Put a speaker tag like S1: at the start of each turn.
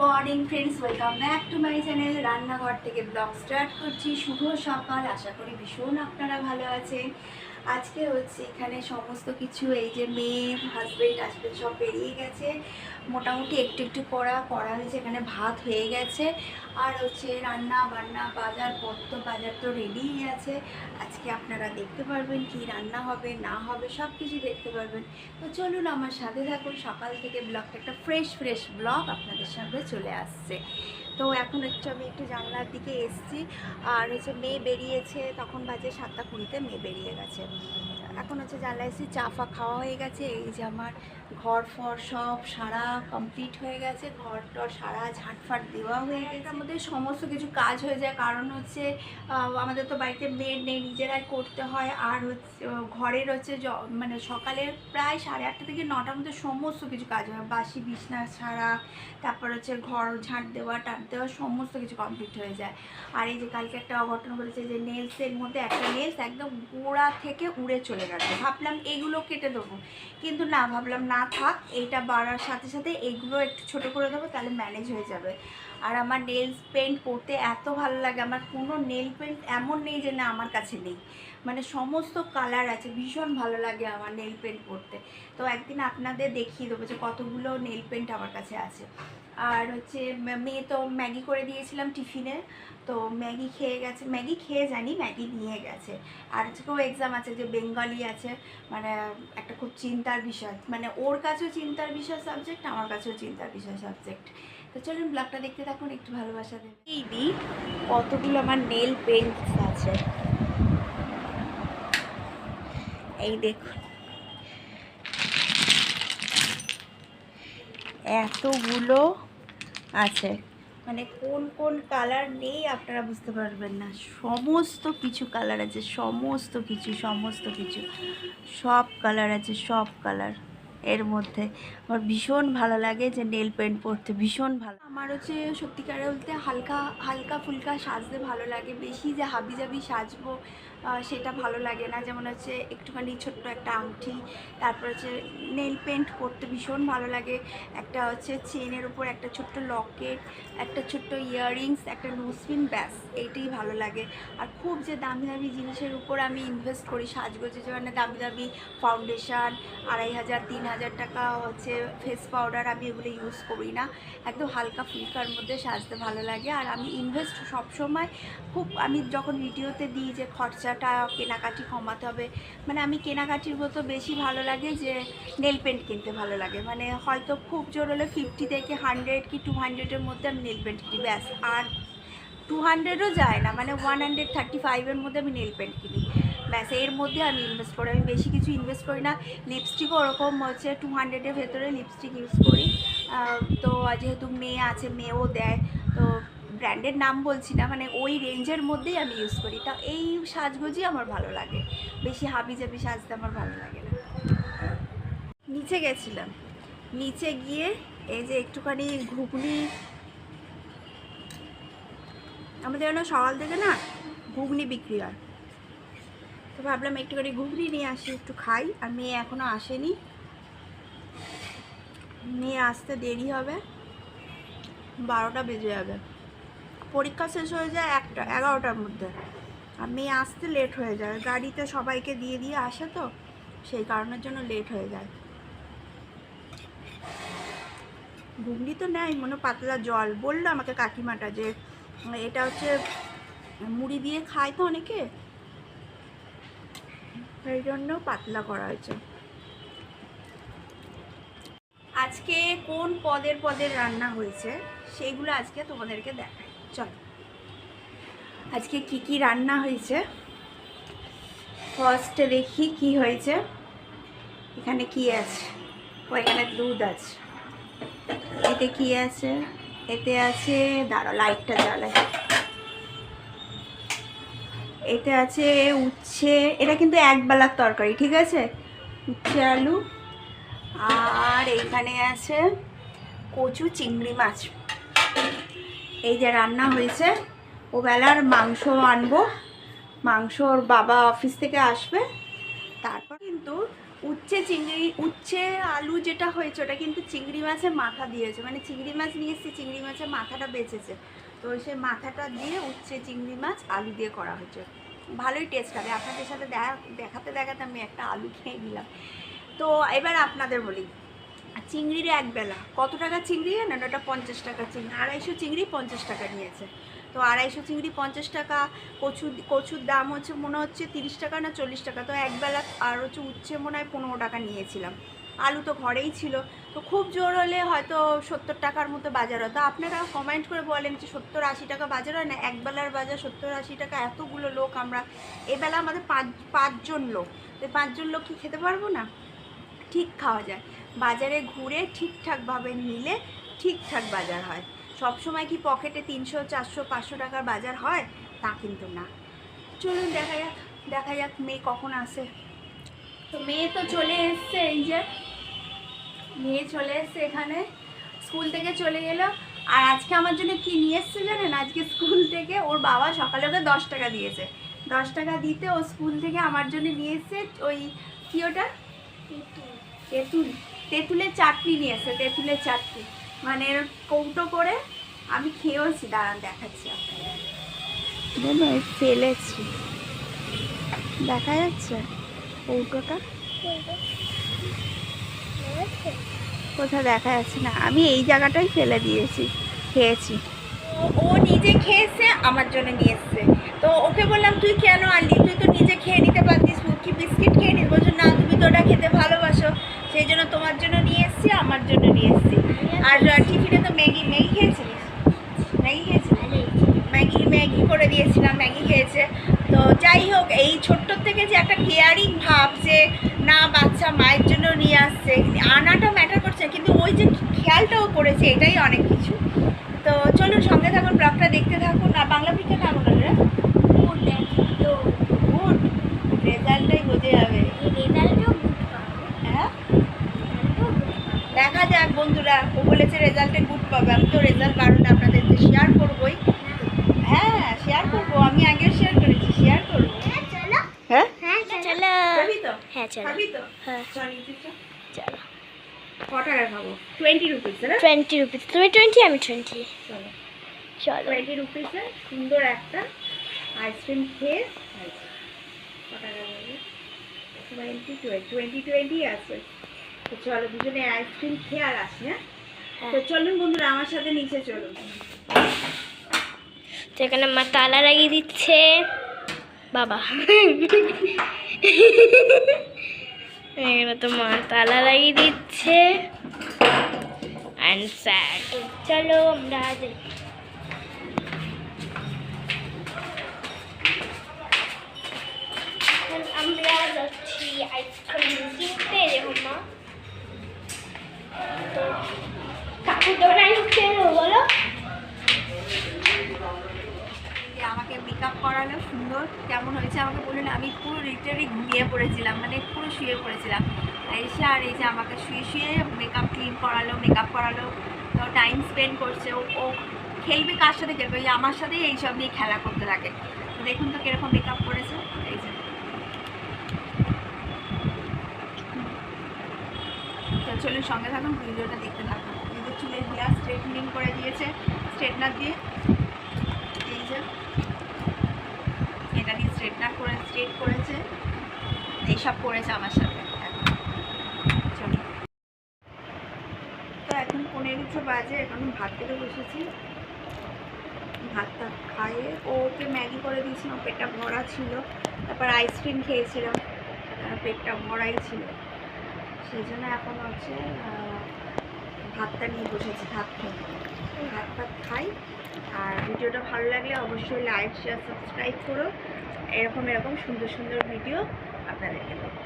S1: Morning friends, welcome back to my channel রান্নাঘর থেকে blog start করছি। শুভ সকাল, আশা করি ভীষণ আপনারা ভালো আছেন। আজকে হচ্ছে এখানে সমস্ত কিছু, এই যে মেয়ে হাজবেন্ড হাজবেন্ড সব বেরিয়ে গেছে। মোটামুটি একটু একটু করা করা হয়েছে, এখানে ভাত হয়ে গেছে। আর হচ্ছে রান্না বান্না, বাজার, পত্র, বাজার তো রেডিই আছে। আজকে আপনারা দেখতে পারবেন কি রান্না হবে, না হবে সব কিছু দেখতে পারবেন। তো চলুন আমার সাথে থাকুন। সকাল থেকে ব্লগটা একটা ফ্রেশ ফ্রেশ ব্লগ আপনাদের সামনে চলে আসছে। তো এখন একটু আমি একটু জানলার দিকে এসছি। আর হচ্ছে মেয়ে বেরিয়েছে তখন বাজে সাতটা কুড়িতে মেয়ে বেরিয়ে গেছে। এখন হচ্ছে জানলা এসেছি চা ফা খাওয়া হয়ে গেছে। এই যে আমার ঘর ফর সব সারা কমপ্লিট হয়ে গেছে। ঘর টর সারা ঝাঁটফাট দেওয়া হয়ে গেছে। আমাদের সমস্ত কিছু কাজ হয়ে যায়। কারণ হচ্ছে আমাদের তো বাড়িতে মেড নেই নিজেরাই করতে হয়। আর হচ্ছে ঘরের হচ্ছে মানে সকালের প্রায় সাড়ে আটটা থেকে নটার মধ্যে সমস্ত কিছু কাজ হয়। বাসি বিছনা ছাড়া তারপর হচ্ছে ঘর ঝাঁট দেওয়া টাট দেওয়া সমস্ত কিছু কমপ্লিট হয়ে যায়। আর এই যে কালকে একটা অঘটন ঘটেছে যে নেলসের মধ্যে একটা নেলস একদম গোড়া থেকে উড়ে চলে গেছে। ভাবলাম এগুলো কেটে দেবো। কিন্তু না, ভাবলাম না থাক এইটা বাড়ার সাথে সাথে এগুলো একটু ছোট করে দেবো, তাহলে ম্যানেজ হয়ে যাবে। আর আমার নেলস পেন্ট করতে এত ভালো লাগে। আমার কোনো নেল পেন্ট এমন নেই যে না আমার কাছে নেই। মানে সমস্ত কালার আছে, ভীষণ ভালো লাগে আমার নেল পেন্ট করতে। তো একদিন আপনাদের দেখিয়ে দেবো যে কতগুলো নেল পেন্ট আমার কাছে আছে। আর হচ্ছে মেয়ে তো ম্যাগি করে দিয়েছিলাম টিফিনে। তো ম্যাগি খেয়ে গেছে। ম্যাগি খেয়ে জানি ম্যাগি নিয়ে গেছে। আর আজকেও এক্সাম আছে যে বেঙ্গলি আছে। মানে একটা খুব চিন্তার বিষয়। মানে ওর কাছেও চিন্তার বিষয় সাবজেক্ট আমার কাছেও চিন্তার বিষয় সাবজেক্ট তো চলুন ব্লগটা দেখতে থাকুন, একটু ভালোবাসা দেবেন এই দি, কতগুলো আমার নেল পেন্টস আছে। এই দেখুন। এতগুলো আছে। মানে কোন কোন কালার নেই আপনারা বুঝতে পারবেন না। সমস্ত কিছু কালার আছে, সমস্ত কিছু সমস্ত কিছু। সব কালার আছে, সব কালার এর মধ্যে। আমার ভীষণ ভালো লাগে যে নেল পেন্ট পরতে, ভীষণ ভালো। আমার হচ্ছে সত্যিকারে বলতে হালকা হালকা ফুলকা সাজতে ভালো লাগে। বেশি যে হাবি জাবি সাজবো সেটা ভালো লাগে না। যেমন হচ্ছে একটুখানি ছোট্ট একটা আংটি, তারপর হচ্ছে নেল পেন্ট করতে ভীষণ ভালো লাগে। একটা হচ্ছে চেনের উপর একটা ছোট্ট লকেট একটা ছোট্ট ইয়াররিংস একটা নোসপিন ব্যাস, এইটাই ভালো লাগে। আর খুব যে দামি দামি জিনিসের উপর আমি ইনভেস্ট করি সাজগোজে, যে মানে দামি দামি ফাউন্ডেশন আড়াই হাজার, তিন হাজার টাকা হচ্ছে ফেস পাউডার আমি এগুলো ইউজ করি না। একদম হালকা ফুলকার মধ্যে সাজতে ভালো লাগে। আর আমি ইনভেস্ট সবসময় খুব, আমি যখন ভিডিওতে দিই যে খরচাটা কেনাকাটি কমাতে হবে। মানে আমি কেনাকাটির মতো বেশি ভালো লাগে যে নেল পেন্ট কিনতে ভালো লাগে। মানে হয়তো খুব জোর হলে ফিফটি থেকে হান্ড্রেড কি টু হান্ড্রেডের মধ্যে আমি নেল পেন্ট কিনি, ব্যাস। আর টু হান্ড্রেডও যায় না মানে ওয়ান হান্ড্রেড থার্টি ফাইভের মধ্যে আমি নেল পেন্ট কিনি। ব্যাস, এর মধ্যে আমি ইনভেস্ট করি। আমি বেশি কিছু ইনভেস্ট করি না। লিপস্টিকও ওরকম হচ্ছে টু হান্ড্রেডের ভেতরে লিপস্টিক ইউজ করি। তো যেহেতু মেয়ে আছে, মেয়েও দেয়। তো ব্র্যান্ডের নাম বলছি না মানে ওই রেঞ্জের মধ্যেই আমি ইউজ করি। তা এই সাজগোজই আমার ভালো লাগে। বেশি হাবি জাবি সাজতে আমার ভালো লাগে না। নিচে গেছিলাম। নিচে গিয়ে এই যে একটুখানি ঘুগনি, আমাদের এখানে সকাল থেকে না ঘুগনি বিক্রি হয়। তো ভাবলাম একটুখানি ঘুগনি নিয়ে আসি, একটু খাই। আর মেয়ে এখনও আসেনি। মেয়ে আসতে দেরি হবে। বারোটা বেজে যাবে। পরীক্ষা শেষ হয়ে যায় একটা, এগারোটার মধ্যে। আর মেয়ে আসতে লেট হয়ে যায়। গাড়িতে সবাইকে দিয়ে দিয়ে আসে তো, সেই কারণের জন্য লেট হয়ে যায়। ঘুগনি তো নেয়, মনে পাতলা জল। বলল আমাকে কাকিমাটা যে, এটা হচ্ছে মুড়ি দিয়ে খায় তো অনেকে। সেই জন্য পাতলা করা হয়েছে। আজকে কোন পদের পদের রান্না হয়েছে সেইগুলো আজকে তোমাদেরকে দেখাই। চলো। আজকে কি কি রান্না হয়েছে? ফার্স্টে দেখি কি হয়েছে। এখানে কি আছে? ও, এখানে দুধ আছে। এতে কি আছে? এতে আছে দাঁড়া লাইটটা জ্বালায় এতে আছে উচ্ছে, এটা কিন্তু একবেলার তরকারি, ঠিক আছে? উচ্ছে, আলু। আর এইখানে আছে কচু চিংড়ি মাছ। এই যে রান্না হয়েছে, ও বেলার মাংস আনব। মাংস ওর বাবা অফিস থেকে আসবে। তারপর কিন্তু উচ্ছে চিংড়ি, উচ্ছে আলু যেটা হয়েছে, ওটা কিন্তু চিংড়ি মাছের মাথা দিয়েছে। মানে চিংড়ি মাছ নিয়ে এসেছি, চিংড়ি মাছের মাথাটা বেঁচেছে। তো সেই মাথাটা দিয়ে উচ্ছে, চিংড়ি মাছ, আলু দিয়ে করা হয়েছে। ভালোই টেস্ট হবে। আপনাদের সাথে দেখা, দেখাতে দেখাতে আমি একটা আলু খেয়ে নিলাম। তো এবার আপনাদের বলি চিংড়ির এক বেলা কত টাকা চিংড়ি জানেন? ওটা পঞ্চাশ টাকা চিংড়ি। আড়াইশো চিংড়ি পঞ্চাশ টাকা নিয়েছে। তো আড়াইশো চিংড়ি পঞ্চাশ টাকা কচু কচুর দাম হচ্ছে মনে হচ্ছে তিরিশ টাকা না চল্লিশ টাকা। তো একবেলা আর হচ্ছে উচ্ছে মনে হয় পনেরো টাকা নিয়েছিলাম। আলু তো ঘরেই ছিল। তো খুব জোর হলে হয়তো সত্তর টাকার মতো বাজার হয়। তো আপনারা কমেন্ট করে বলেন যে সত্তর আশি টাকা বাজার হয় না? একবেলার বাজার সত্তর আশি টাকা, এতগুলো লোক আমরা এবেলা আমাদের পাঁচ, পাঁচজন লোক। তো পাঁচজন লোক কি খেতে পারব না? ঠিক খাওয়া যায়। বাজারে ঘুরে ঠিকঠাকভাবে নিলে ঠিকঠাক বাজার হয়। সব সময় কি পকেটে তিনশো চারশো পাঁচশো টাকার বাজার হয়? তা কিন্তু না। চলুন দেখা যাক দেখা যাক মেয়ে কখন আসে। তো মেয়ে তো চলে এসছে এই যে। মেয়ে চলে এসছে এখানে। স্কুল থেকে চলে গেলো। আর আজকে আমার জন্য কি নিয়ে এসছে জানেন? আজকে স্কুল থেকে ওর বাবা সকালে ওকে দশ টাকা দিয়েছে। দশ টাকা দিতে ও স্কুল থেকে আমার জন্য নিয়ে এসছে ওই কি ওটা? তেঁতুল। তেঁতুলের চাটনি নিয়ে এসছে তেঁতুলের চাটনি। মানে কৌটো করে আমি খেয়েওছি দাঁড়ান দেখাচ্ছি আপনাদের। ফেলেছি। দেখা যাচ্ছে কৌটোটা? কোথাও দেখা যাচ্ছে না। আমি এই জায়গাটাই ফেলে দিয়েছি খেয়েছি। ও নিজে খেয়েছে আমার জন্য নিয়ে এসছে। তো ওকে বললাম তুই কেন আনলি? তুই তো নিজে খেয়ে নিতে পারতিস মুখি বিস্কিট খেয়ে নিস। বলছো না তুমি তো ওটা খেতে ভালোবাসো। সেই জন্য তোমার জন্য নিয়ে এসছি আমার জন্য নিয়ে এসছি। আর টিফিনে তো ম্যাগি ম্যাগি খেয়েছিলিস? ম্যাগি খেয়েছিলিস? ম্যাগি ম্যাগি করে দিয়েছিলাম ম্যাগি খেয়েছে। তো যাই হোক এই ছোট্ট থেকে যে একটা কেয়ারিং ভাব যে না বাচ্চা মায়ের জন্য নিয়ে আসছে। আনাটা ম্যাটার করছে কিন্তু ওই যে খেয়ালটাও করেছে এটাই অনেক কিছু। তো চলুন সঙ্গে থাকুন ব্লগটা দেখতে থাকুন আর বাংলা পিঠা কেমন হলো রে গুড রেজাল্টটাই বোঝে যাবে হ্যাঁ দেখা যাক বন্ধুরা ও বলেছে রেজাল্টে গুড পাবে। আমি তো রেজাল্ট বারোটা আপনাদের শেয়ার করবোই। হ্যাঁ শেয়ার করব। আমি আগে শেয়ার করেছি শেয়ার করব। হ্যাঁ?
S2: চলো।
S1: খাবি তো?
S2: হ্যাঁ চলো। হ্যাঁ।
S1: চল।
S2: চলো।
S1: খাব? টোয়েন্টি রুপিস
S2: টোয়েন্টি রুপিস তুমি টোয়েন্টি আমি টোয়েন্টি
S1: চলো।
S2: চলো।
S1: টোয়েন্টি রুপিসে সুন্দর একটা আইসক্রিম খেয়ে টোয়েন্টি টোয়েন্টি টোয়েন্টি টোয়েন্টি আছে। তো চলো দুজনে আইসক্রিম খেয়ে আর আসি হ্যাঁ
S2: হ্যাঁ।
S1: তো চলুন বন্ধুরা, আমার সাথে নিচে চলুন।
S2: তো এখানে মা তালা লাগিয়ে দিচ্ছে। বাবা। এখানে তো মা তালা লাগিয়ে দিচ্ছে। অ্যান্ড স্যাড চলো আমরা আমরা যাচ্ছি আইসক্রিম কিনতে, দেখো মা কাকু দোকান আসছে বলো
S1: যে আমাকে মেকআপ করালো সুন্দর, কেমন হয়েছে আমাকে বললেন আমি পুরো লিটারি ঘুমিয়ে পড়েছিলাম মানে পুরো শুয়ে পড়েছিলাম। এসে আর এই যে আমাকে শুয়ে শুয়ে মেকআপ ক্লিন করালো মেকআপ করালো, তো টাইম স্পেন্ড করছে, ও খেলবে কার সাথে খেলবে? ওই আমার সাথেই এইসব নিয়ে খেলা করতে থাকে। তো দেখুন তো কীরকম মেকআপ করেছে, এই যে। তো চলুন সঙ্গে থাকুন, ভিডিওটা দেখতে থাকুন। চুলের হেয়ার স্ট্রেটনিং করে দিয়েছে স্ট্রেটনার দিয়ে এই যে এটা দিয়ে স্ট্রেটনার করে স্ট্রেট করেছে। এইসব করেছে আমার সাথে। তো এখন পনেরো দুটো বাজে, এখন ভাত খেতে বসেছি। ভাতটা খাইয়ে ওকে ম্যাগি করে দিয়েছিলাম, পেটটা ভরা ছিল। তারপর আইসক্রিম খেয়েছিলাম পেটটা ভরাই ছিল। সেই জন্য এখন হচ্ছে ভাতটা নিয়ে বসেছি, ভাত খেয়ে। ভাত ভাত খাই। আর ভিডিওটা ভালো লাগলে অবশ্যই লাইক শেয়ার সাবস্ক্রাইব করো। এরকম এরকম সুন্দর সুন্দর ভিডিও আপনাদেরকে দেবো।